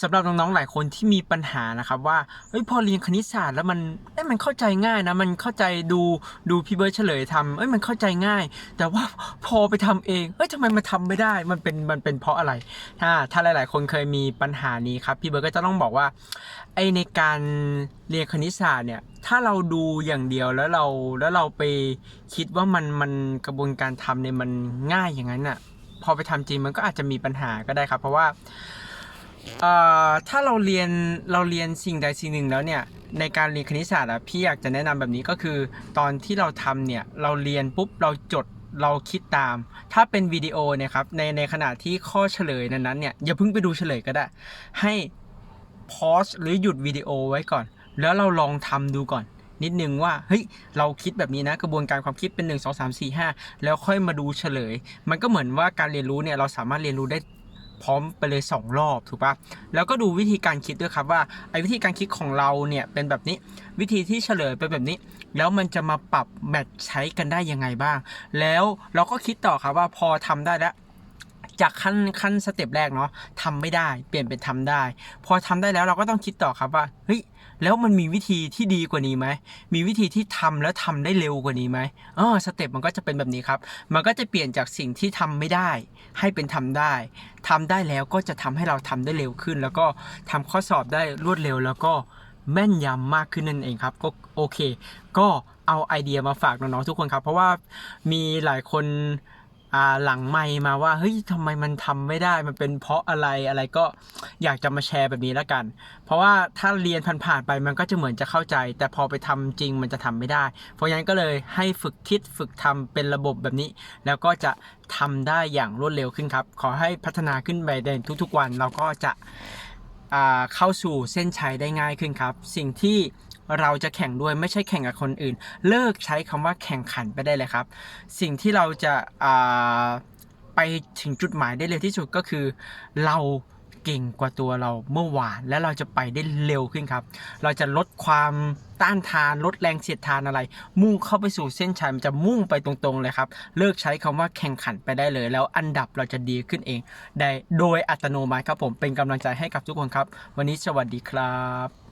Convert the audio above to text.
สำหรับน้องๆหลายคนที่มีปัญหานะครับว่าเฮ้ยพอเรียนคณิตศาสตร์แล้วมันเอ้ยมันเข้าใจง่ายนะมันเข้าใจดูดูพี่เบิร์ดเฉลยทำเอ้ยมันเข้าใจง่าย แต่ว่าพอไปทำเองเอ้ยทำไมมันทำไม่ได้มันเป็นมันเป็นเพราะอะไร ถ้าถ้าหลาย ๆ คนเคยมีปัญหานี้ครับพี่เบิร์ดก็จะต้องบอกว่าไอในการเรียนคณิตศาสตร์เนี่ยถ้าเราดูอย่างเดียวแล้วเราแล้วเราไปคิดว่ามันมันกระบวนการทำเนี่ยมันง่ายอย่างนั้นอะพอไปทำจริงมันก็อาจจะมีปัญหาก็ได้ครับ เพราะว่า ถ้าเราเรียนเราเรียนสิ่งใดสิ่งหนึ่งแล้วเนี่ยในการเรียนคณิตศาสตร์อะพี่อยากจะแนะนำแบบนี้ก็คือ ตอนที่เราทำเนี่ยเราเรียนปุ๊บเราจดเราคิดตาม ถ้าเป็นวิดีโอเนี่ยครับในในขณะที่ข้อเฉลยนั้นๆเนี่ยอย่าเพิ่งไปดูเฉลยก็ได้ ให้พอสหรือหยุดวิดีโอไว้ก่อน แล้วเราลองทำดูก่อน นิดนึงว่าเฮ้ยเราคิดแบบนี้นะกระบวนการความคิดเป็น 1 2 3 4 5 แล้วค่อยมาดูเฉลย มันก็เหมือนว่าการเรียนรู้เนี่ยเราสามารถเรียนรู้ได้ พร้อมไปเลย 2 รอบถูกปะแล้วก็ดูวิธีการคิดด้วยครับว่าไอ้วิธีการคิดของเราเนี่ยเป็นแบบนี้วิธีที่เฉลยเป็นแบบนี้ แล้วมันจะมาปรับแมทใช้กันได้ยังไงบ้าง แล้วเราก็คิดต่อครับว่าพอทำได้แล้ว จากขั้นขั้นสเต็ปแรกเนาะทำไม่ได้เปลี่ยนเป็นทำได้ พอทำได้แล้วเราก็ต้องคิดต่อครับว่าเฮ้ยแล้วมันมีวิธีที่ดีกว่านี้ไหมมีวิธีที่ทำแล้วทำได้เร็วกว่านี้ไหมอ๋อสเต็ปมันก็จะเป็นแบบนี้ครับ มันก็จะเปลี่ยนจากสิ่งที่ทำไม่ได้ ให้เป็นทำได้ทำได้แล้วก็จะทำให้เราทำได้เร็วขึ้น แล้วก็ทำข้อสอบได้รวดเร็วแล้วก็แม่นยำมากขึ้นนั่นเองครับ ก็โอเค ก็เอาไอเดียมาฝากน้องๆทุกคนครับ เพราะว่ามีหลายคน หลังไมมาว่าเฮ้ยทำไมมันทำไม่ได้มันเป็นเพราะอะไรอะไรก็อยากจะมาแชร์แบบนี้แล้วกัน เพราะว่าถ้าเรียนผ่านๆไปมันก็จะเหมือนจะเข้าใจ แต่พอไปทำจริงมันจะทำไม่ได้ เพราะฉะนั้นก็เลยให้ฝึกคิดฝึกทำเป็นระบบแบบนี้ แล้วก็จะทำได้อย่างรวดเร็วขึ้นครับ ขอให้พัฒนาขึ้นไปในทุกๆวันเราก็จะเข้าสู่เส้นชัยได้ง่ายขึ้นครับ สิ่งที่ เราจะแข่งด้วยไม่ใช่แข่งกับคนอื่น เลิกใช้คำว่าแข่งขันไปได้เลยครับ สิ่งที่เราจะาไปถึงจุดหมายได้เร็วที่สุดก็คือ เราเก่งกว่าตัวเราเมื่อวาน และเราจะไปได้เร็วขึ้นครับ เราจะลดความต้านทานลดแรงเสียดทานอะไร มุ่งเข้าไปสู่เส้นชัยมันจะมุ่งไปตรงๆเลยครับ เลิกใช้คำว่าแข่งขันไปได้เลย แล้วอันดับเราจะดีขึ้นเองได้โดยอัตโนมัติครับผมเป็นกำลังใจให้กับทุกคนครับ วันนี้สวัสดีครับ